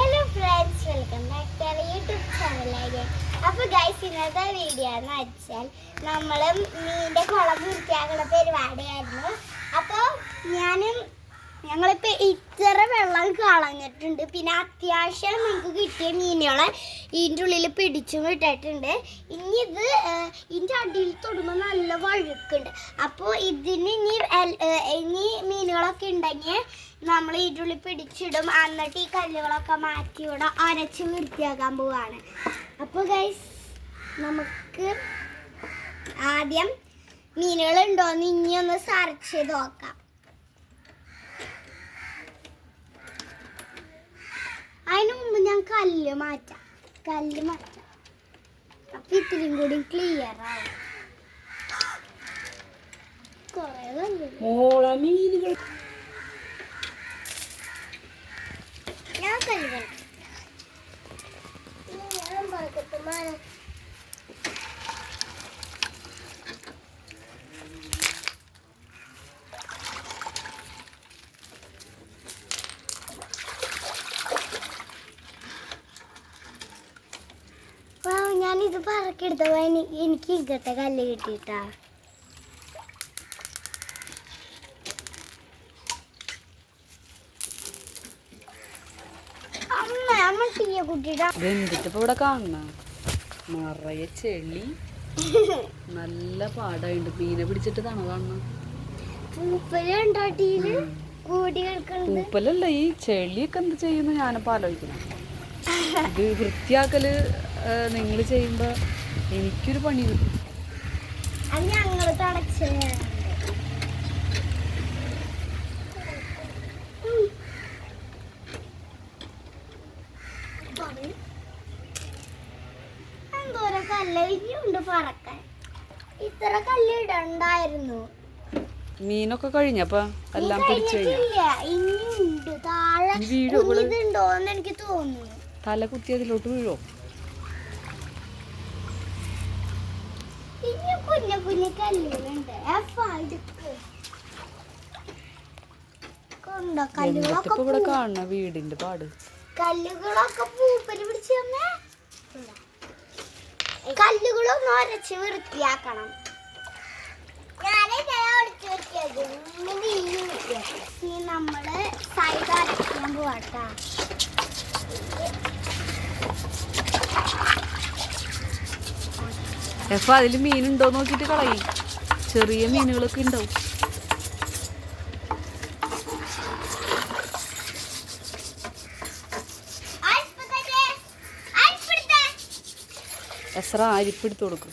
Hello friends welcome back to YouTube ചാനലിലേക്ക് അപ്പോൾ guys ഇന്നത്തെ വീഡിയോ എന്ന് വെച്ചാൽ നമ്മൾ മീന്റെ കുളം വൃത്തിയാക്കുന്ന പരിപാടിയായിരുന്നു. അപ്പോൾ ഞാനും ഞങ്ങളിപ്പോൾ ഇത്ര വെള്ളം കളഞ്ഞിട്ടുണ്ട്. പിന്നെ അത്യാവശ്യം നമുക്ക് കിട്ടിയ മീനുകളെ ഇതിന്റെ ഉള്ളിൽ പിടിച്ചും വിട്ടിട്ടുണ്ട് ഇനി ഇത് ഇതിന്റെ അടിയിൽ തൊടുമ്പോൾ നല്ല വഴുക്കുണ്ട്. അപ്പോൾ ഇതിന് ഇനി ഇനി മീനുകളൊക്കെ ഉണ്ടെങ്കിൽ നമ്മൾ ഇരുളി പിടിച്ചിടും. എന്നിട്ട് ഈ കല്ലുകളൊക്കെ മാറ്റി ഇവിടെ അരച്ച് വൃത്തിയാക്കാൻ പോവാണ്. അപ്പോൾ ഗൈസ് നമുക്ക് ആദ്യം മീനുകൾ ഉണ്ടോയെന്ന് ഇനി ഒന്ന് സെർച്ച് ചെയ്ത് നോക്കാം. അതിന് മുമ്പ് ഞാൻ കല്ല് മാറ്റാം. കല്ല് മാറ്റാം. അപ്പൊ ഇത്രയും കൂടി ക്ലിയർ ആവും. കൊറേ കല്ല് മോള മീനുകൾ ഞാൻ കല്ല് മാറ്റാം. ഞാൻ പറക്കത്ത് മാനം. വൗ, ഞാനിത് പറക്കെടുത്തപ്പോ എനിക്ക് ഇങ്ങത്തെ കല്ല് ഇപ്പൊ ഇവിടെ കാണണ നിറയെ ചെളി. നല്ല പാടായിട്ട് മീനെ പിടിച്ചിട്ട് തണ കാണണ പൂപ്പലല്ല ഈ ചെളിയൊക്കെ എന്ത് ചെയ്യുന്നു? ഞാനിപ്പോ ആലോചിക്കണം ഇത് വൃത്തിയാക്കൽ നിങ്ങൾ ചെയ്യുമ്പോ എനിക്കൊരു പണി കിട്ടും. എന്തോരം കല്ല് ഇനിയുണ്ട് പറക്കാൻ. ഇത്ര കല്ല് ഇടണ്ടായിരുന്നു മീനൊക്കെ കഴിഞ്ഞപ്പോ എല്ലാം പിടിച്ചു ഇനിയുണ്ട്. താഴെ ഇനി വീഴുവോ ഇവൾ? കുഞ്ഞിതുണ്ടോന്ന് എനിക്ക് തോന്നുന്നു തല കുത്തിയതിലോട്ട് വീഴോ ഇനി കുഞ്ഞു കുഞ്ഞു കല്ലുകളുണ്ട്. എഫാ, എടുക്ക്. കൊണ്ടോ? എന്നിട്ട് കല്ലുകളൊക്കെ ഇപ്പൊ ഇവിടെ കാണണ വീടിന്റെ പാട്. കല്ലുകളൊക്കെ പൂപ്പൽ പിടിച്ച് തന്നേ കല്ലുകളൊന്നും ഒരച്ച് വൃത്തിയാക്കണം. ഈ നമ്മൾ സൈഡ് അരയ്ക്കാൻ പോവാട്ടാ. എഫ അതിൽ മീനുണ്ടോ നോക്കിട്ട് കളയും. ചെറിയ മീനുകളൊക്കെ ഉണ്ടാവും. എസ്ര അരിപ്പെടുത്ത് കൊടുക്കും.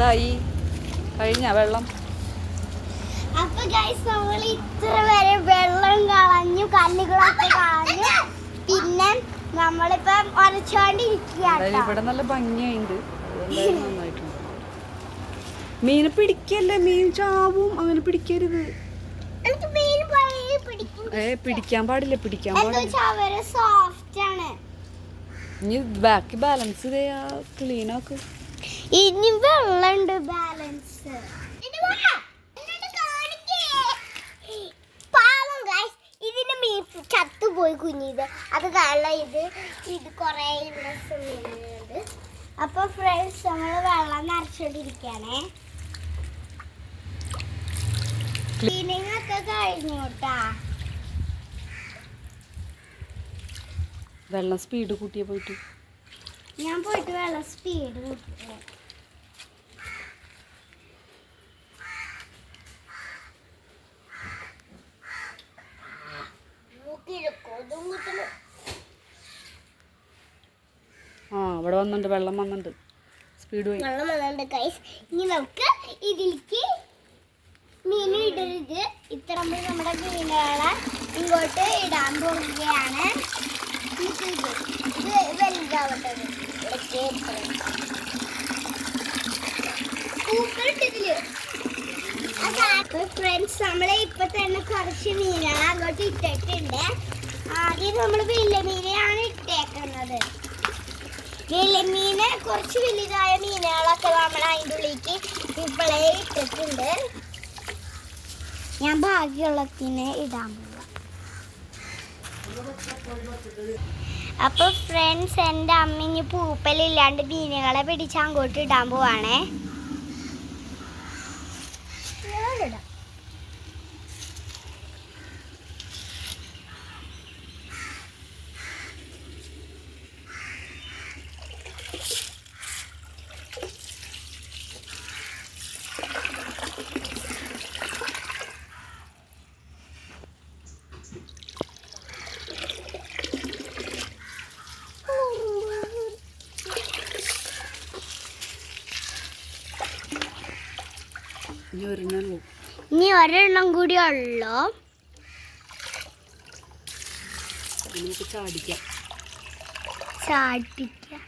എന്തായി? കഴിഞ്ഞ വെള്ളം. അപ്പൊ ഗൈസ് നമ്മൾ ഇത്ര വരെ വെള്ളം കളഞ്ഞു കല്ലുകളൊക്കെ കളഞ്ഞു. പിന്നെ നമ്മളിപ്പം ഉരച്ചോണ്ടിരിക്കുകയാണ് ഇവിടെ നല്ല ഭംഗിയുണ്ട്. നന്നായിട്ടുണ്ട് മീനെ പിടിക്കല്ലേ? മീൻ ചാവും. അങ്ങനെ പിടിക്കരുത്. എനിക്ക് മീൻ ഭയങ്കര പിടിക്കും ഏ പിടിക്കാൻ പാടില്ല പിടിക്കാൻ പാടില്ല. ഇനി ബാക്കി ബാലൻസ് ചെയ്യാ ക്ലീൻ ആക്ക്. ഇനി വെള്ളമുണ്ട് ബാലൻസ് പാവം ഗൈസ് ഇതിന്റെ മീൻ ചത്തുപോയി കുഞ്ഞിത്. അത് കാരണം ഇത് ഇത് കുറേ ഇവിടെ അപ്പോൾ അപ്പൊ ഫ്രണ്ട്സ് നമ്മൾ വെള്ളം നിറച്ചോണ്ടിരിക്കണേ. ക്ലീനിങ് ഒക്കെ കഴിഞ്ഞു കേട്ടാ വെള്ളം സ്പീഡ് കൂട്ടിയ പോയിട്ട്. ഞാൻ പോയിട്ട് വെള്ളം സ്പീഡ് കൂട്ടിട്ട് ഇവിടെ വന്നുണ്ട് വെള്ളം വന്നുണ്ട് സ്പീഡ് പോയി. വെള്ളം വന്നുണ്ട് ഗൈസ് ഇനി നമുക്ക് ഇതിലേക്ക് മീൻ ഇടരുത്. ഇത്ര നമ്മുടെ മീനുകളെ ഇങ്ങോട്ട് ഇടാൻ പോവുകയാണ്. ഇത് വലുതാവട്ടെ. പൂക്കളിട്ടിതിൽ ഫ്രണ്ട്സ് നമ്മളെ ഇപ്പൊ തന്നെ കുറച്ച് മീനുകൾ അങ്ങോട്ട് ഇട്ടിട്ടുണ്ട്. ആദ്യം നമ്മൾ വില്ലമീനെയാണ് ഇട്ടേക്കുന്നത്. വില്ലമീന് കുറച്ച് വലുതായ മീനുകളൊക്കെ നമ്മൾ അതിന്റെ ഉള്ളിലേക്ക് ഇപ്പോഴേ ഇട്ടിട്ടുണ്ട്. ഞാൻ ബാക്കിയുള്ളതിനെ ഇടാൻ പോവാം. അപ്പൊ ഫ്രണ്ട്സ് എന്റെ അമ്മ ഇനി പൂപ്പലില്ലാണ്ട് മീനുകളെ പിടിച്ച് അങ്ങോട്ട് ഇടാൻ പോവാണേ. ഇനി ഒരെണ്ണം കൂടി ഉള്ളോ. നമുക്ക് ചാടിക്കാം. ചാടിക്കാം.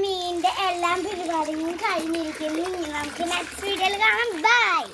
മീന്റെ എല്ലാം പരിപാടിയും കഴിഞ്ഞിരിക്കുന്നു. ഇനി നമുക്ക് നെക്സ്റ്റ് വീഡിയോയിൽ കാണാം. ബൈ